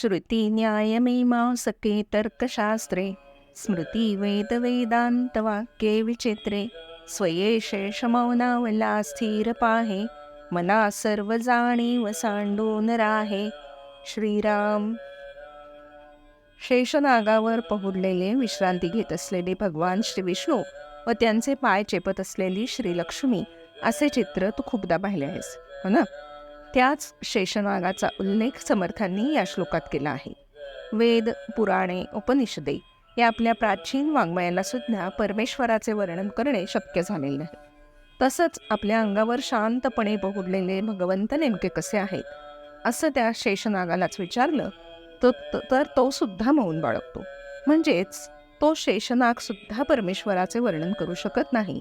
श्रुती न्यायमीमांसके तर्कशास्त्रे। स्मृती वेदवेदान्तवाक्ये विचित्रे। स्वये शेषमौनावला स्थिर पाहे मना सर्व जाणीव सांडून राहे श्रीराम। शेषनागावर पहुडलेले विश्रांती घेत असलेले भगवान श्री विष्णू व त्यांचे पाय चेपत असलेली श्रीलक्ष्मी असे चित्र तू खूपदा पाहिले आहेस हो ना? त्याच शेषनागाचा उल्लेख समर्थांनी या श्लोकात केला आहे. वेद पुराणे उपनिषदे या आपल्या प्राचीन वाङ्मयाला सुद्धा परमेश्वराचे वर्णन करणे शक्य झालेले नाही तसंच आपल्या अंगावर शांतपणे बहुडलेले भगवंत नेमके कसे आहेत? असं त्या शेषनागालाच विचारलं तो तर तो सुद्धा मौन बाळगतो. म्हणजेच तो शेषनाग सुद्धा परमेश्वराचे वर्णन करू शकत नाही.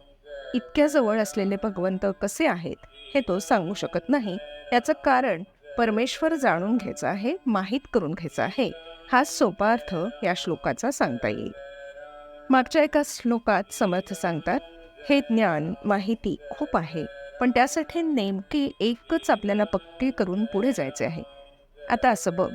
इतक्या जवळ असलेले भगवंत कसे आहेत हे तो सांगू शकत नाही. याचं कारण परमेश्वर जाणून घ्यायचं आहे माहीत करून घ्यायचं आहे. हा सोपा अर्थ या श्लोकाचा सांगता येईल. मागच्या एका श्लोकात समर्थ सांगतात हे ज्ञान माहिती खूप आहे पण त्यासाठी नेमकी एकच आपल्याला पक्की करून पुढे जायचे आहे. आता असं बघ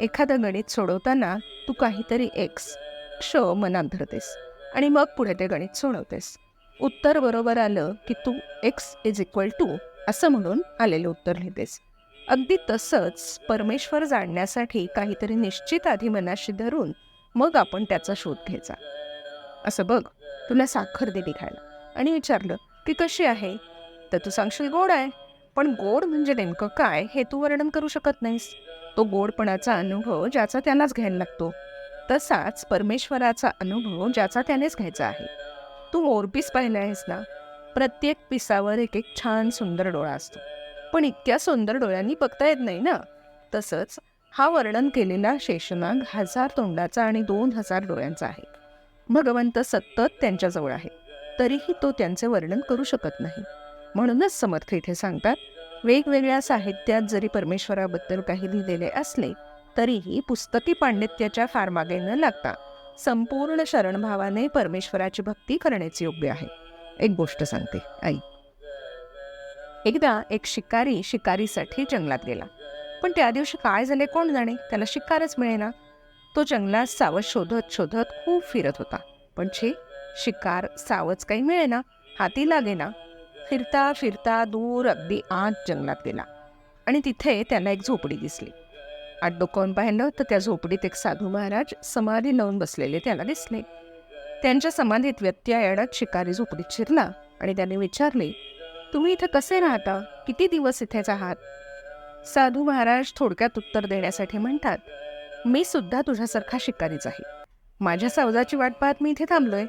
एखादं गणित सोडवताना तू काहीतरी एक्स क्ष मनात धरतेस आणि मग पुढे ते गणित सोडवतेस. उत्तर बरोबर आलं की तू एक्स इज इक्वल टू असं म्हणून आलेले उत्तर लिहितेस. अगदी तसंच परमेश्वर जाणण्यासाठी काहीतरी निश्चित आधी मनाशी धरून मग आपण त्याचा शोध घ्यायचा. असं बघ तुला साखर दिली खायला. आणि विचारलं की कशी आहे? तर तू सांगशील गोड आहे. पण गोड म्हणजे नेमकं काय हे तू वर्णन करू शकत नाहीस. तो गोडपणाचा अनुभव ज्याचा त्यालाच घ्यायला लागतो. तसाच परमेश्वराचा अनुभव ज्याचा त्यानेच घ्यायचा आहे. तू मोरपीस पाहिला आहेस ना प्रत्येक पिसावर एक एक छान सुंदर डोळा असतो. पण इतक्या सुंदर डोळ्यांनी बघता येत नाही ना? तसंच हा वर्णन केलेला शेषनाग हजार तोंडाचा आणि दोन हजार डोळ्यांचा आहे. भगवंत सतत त्यांच्याजवळ आहे. तरीही तो त्यांचे वर्णन करू शकत नाही. म्हणूनच समर्थ इथे सांगतात वेगवेगळ्या साहित्यात जरी परमेश्वराबद्दल काही लिहिलेले असले तरीही पुस्तकी पांडित्याच्या फार मागे न लागता संपूर्ण शरणभावाने परमेश्वराची भक्ती करण्याचे योग्य आहे. एक गोष्ट सांगते आई. एकदा एक शिकारी शिकारीसाठी जंगलात गेला. पण त्या दिवशी काय झाले कोण जाणे? त्याला शिकारच मिळेना. तो जंगलात सावज शोधत शोधत खूप फिरत होता. पण छे शिकार सावज काही मिळेना हाती लागेना. फिरता फिरता दूर अगदी आत जंगलात गेला. आणि तिथे त्याला एक झोपडी दिसली. आत डोकावून पाहिलं तर त्या झोपडीत एक साधू महाराज समाधी लावून बसलेले त्याला दिसले. त्यांच्या समाधीत व्यत्यय येण्यात शिकारी झोपडीत शिरला आणि त्याने विचारले तुम्ही इथं कसे राहता? किती दिवस इथेच आहात? साधू महाराज थोडक्यात उत्तर देण्यासाठी म्हणतात मी सुद्धा तुझ्यासारखा शिकारीच आहे. माझ्या सावजाची वाट पाहत मी इथे थांबलोय.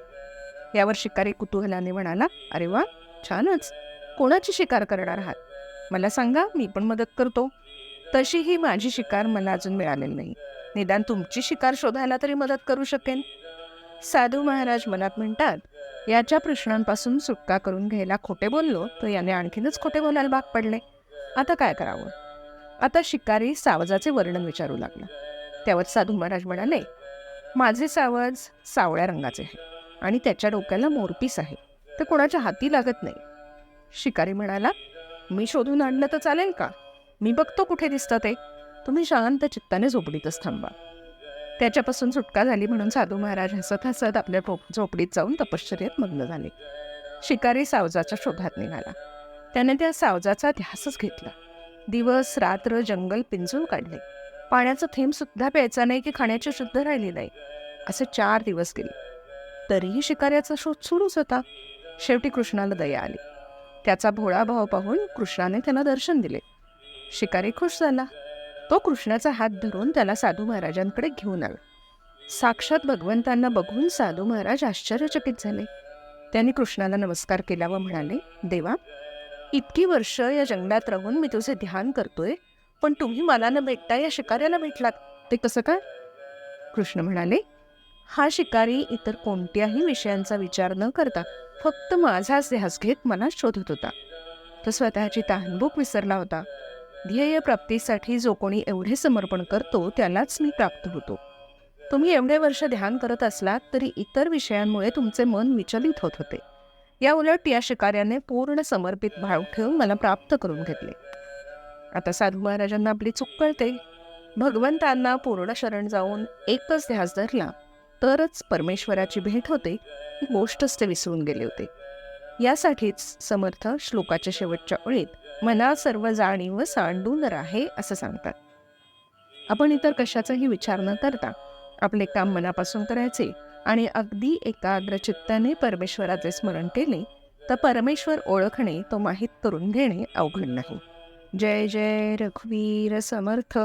यावर शिकारी कुतूहलाने म्हणाला अरे वा छानच. कोणाची शिकार करणार आहात? मला सांगा मी पण मदत करतो. तशीही माझी शिकार मला अजून मिळालेली नाही. निदान तुमची शिकार शोधायला तरी मदत करू शकेन. साधू महाराज मनात म्हणतात याच्या प्रश्नांपासून सुटका करून घ्यायला खोटे बोललो तर याने आणखीनच खोटे बोलायला भाग पडले. आता काय करावं? आता शिकारी सावजाचे वर्णन विचारू लागला. त्यावर साधू महाराज म्हणाले माझे सावज सावळ्या रंगाचे आहे आणि त्याच्या डोक्याला मोरपीस आहे तर कोणाच्या हाती लागत नाही. शिकारी म्हणाला मी शोधून आणलं तर चालेल का? मी बघतो कुठे दिसतं ते. तुम्ही शांत चित्ताने झोपडीतच थांबा. त्याच्यापासून सुटका झाली म्हणून साधू महाराज हसत हसत आपल्या झोपडीत जाऊन तपश्चर्यात मग्न झाले. शिकारी सावजाच्या शोधात निघाला. त्याने त्या सावजाचा ध्यासच घेतला. दिवस रात्र जंगल पिंजून काढले. पाण्याचं थेंब सुद्धा प्यायचा नाही की खाण्याची शुद्ध राहिली नाही. असे चार दिवस गेले. तरीही शिकाऱ्याचा शोध सुरूच होता. शेवटी कृष्णाला दया आली. त्याचा भोळा भाव पाहून कृष्णाने त्याला दर्शन दिले. शिकारी खुश झाला. तो कृष्णाचा हात धरून त्याला साधू महाराजांकडे घेऊन आला. साक्षात भगवंतांना बघून साधू महाराज आश्चर्यचकित झाले. त्यांनी कृष्णाला नमस्कार केला व म्हणाले देवा इतकी वर्ष या जंगलात राहून मी तुझे ध्यान करतोय पण तुम्ही मला न भेटता या शिकाऱ्याला भेटलात. ते कसं काय? कृष्ण म्हणाले हा शिकारी इतर कोणत्याही विषयांचा विचार न करता फक्त माझाच ध्यास घेत मला शोधत होता. तो स्वतःची तहानभूक विसरला होता. ध्येय प्राप्तीसाठी जो कोणी एवढे समर्पण करतो त्यालाच मी प्राप्त होतो. तुम्ही एवढे वर्ष ध्यान करत असलात तरी इतर विषयांमुळे तुमचे मन विचलित होत होते. या उलट या शिकाऱ्याने पूर्ण समर्पित भाव ठेवून मला प्राप्त करून घेतले. आता साधू महाराजांना आपली चूक कळते. भगवंतांना पूर्ण शरण जाऊन एकच ध्यास धरला तरच परमेश्वराची भेट होते ही गोष्टच ते विसरून गेले होते. यासाठीच समर्थ श्लोकाच्या शेवटच्या ओळीत मना सर्व जाणीव सांडून राहे असं सांगतात. आपण इतर कशाचाही विचार न करता आपले काम मनापासून करायचे आणि अगदी एकाग्र चित्ताने परमेश्वराचे स्मरण केले तर परमेश्वर ओळखणे तो माहीत करून घेणे अवघड नाही. जय जय रघुवीर समर्थ.